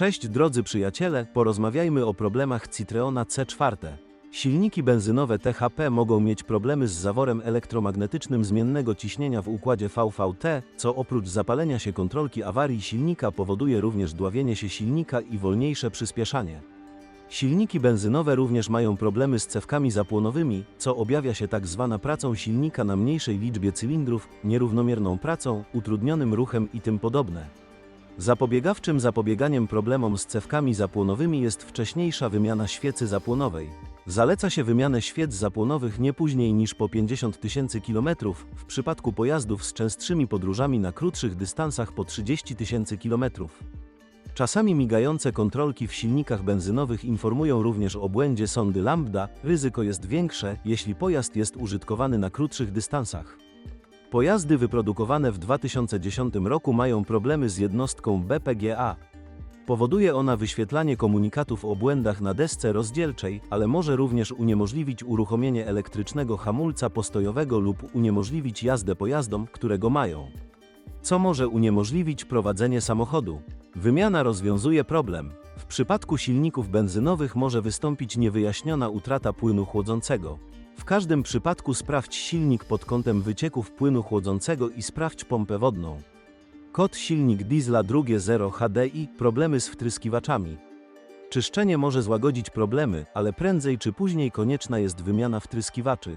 Cześć drodzy przyjaciele, porozmawiajmy o problemach Citroena C4. Silniki benzynowe THP mogą mieć problemy z zaworem elektromagnetycznym zmiennego ciśnienia w układzie VVT, co oprócz zapalenia się kontrolki awarii silnika powoduje również dławienie się silnika i wolniejsze przyspieszanie. Silniki benzynowe również mają problemy z cewkami zapłonowymi, co objawia się tak zwana pracą silnika na mniejszej liczbie cylindrów, nierównomierną pracą, utrudnionym ruchem i tym podobne. Zapobiegawczym zapobieganiem problemom z cewkami zapłonowymi jest wcześniejsza wymiana świecy zapłonowej. Zaleca się wymianę świec zapłonowych nie później niż po 50 tysięcy kilometrów, w przypadku pojazdów z częstszymi podróżami na krótszych dystansach po 30 tysięcy kilometrów. Czasami migające kontrolki w silnikach benzynowych informują również o błędzie sondy lambda, ryzyko jest większe, jeśli pojazd jest użytkowany na krótszych dystansach. Pojazdy wyprodukowane w 2010 roku mają problemy z jednostką BPGA. Powoduje ona wyświetlanie komunikatów o błędach na desce rozdzielczej, ale może również uniemożliwić uruchomienie elektrycznego hamulca postojowego lub uniemożliwić jazdę pojazdom, które go mają. Co może uniemożliwić prowadzenie samochodu? Wymiana rozwiązuje problem. W przypadku silników benzynowych może wystąpić niewyjaśniona utrata płynu chłodzącego. W każdym przypadku sprawdź silnik pod kątem wycieków płynu chłodzącego i sprawdź pompę wodną. Kod silnik diesla drugie 0 HDI problemy z wtryskiwaczami. Czyszczenie może złagodzić problemy, ale prędzej czy później konieczna jest wymiana wtryskiwaczy.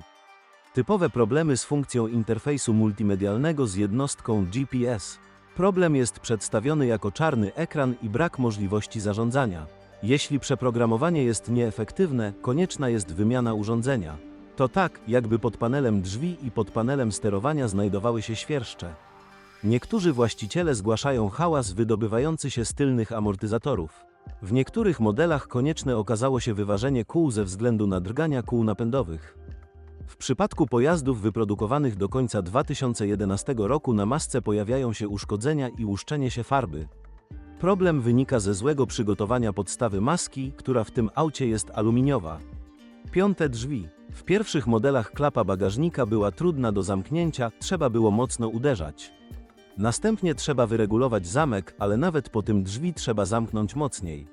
Typowe problemy z funkcją interfejsu multimedialnego z jednostką GPS. Problem jest przedstawiony jako czarny ekran i brak możliwości zarządzania. Jeśli przeprogramowanie jest nieefektywne, konieczna jest wymiana urządzenia. To tak, jakby pod panelem drzwi i pod panelem sterowania znajdowały się świerszcze. Niektórzy właściciele zgłaszają hałas wydobywający się z tylnych amortyzatorów. W niektórych modelach konieczne okazało się wyważenie kół ze względu na drgania kół napędowych. W przypadku pojazdów wyprodukowanych do końca 2011 roku na masce pojawiają się uszkodzenia i łuszczenie się farby. Problem wynika ze złego przygotowania podstawy maski, która w tym aucie jest aluminiowa. Piąte drzwi. W pierwszych modelach klapa bagażnika była trudna do zamknięcia, trzeba było mocno uderzać. Następnie trzeba wyregulować zamek, ale nawet po tym drzwi trzeba zamknąć mocniej.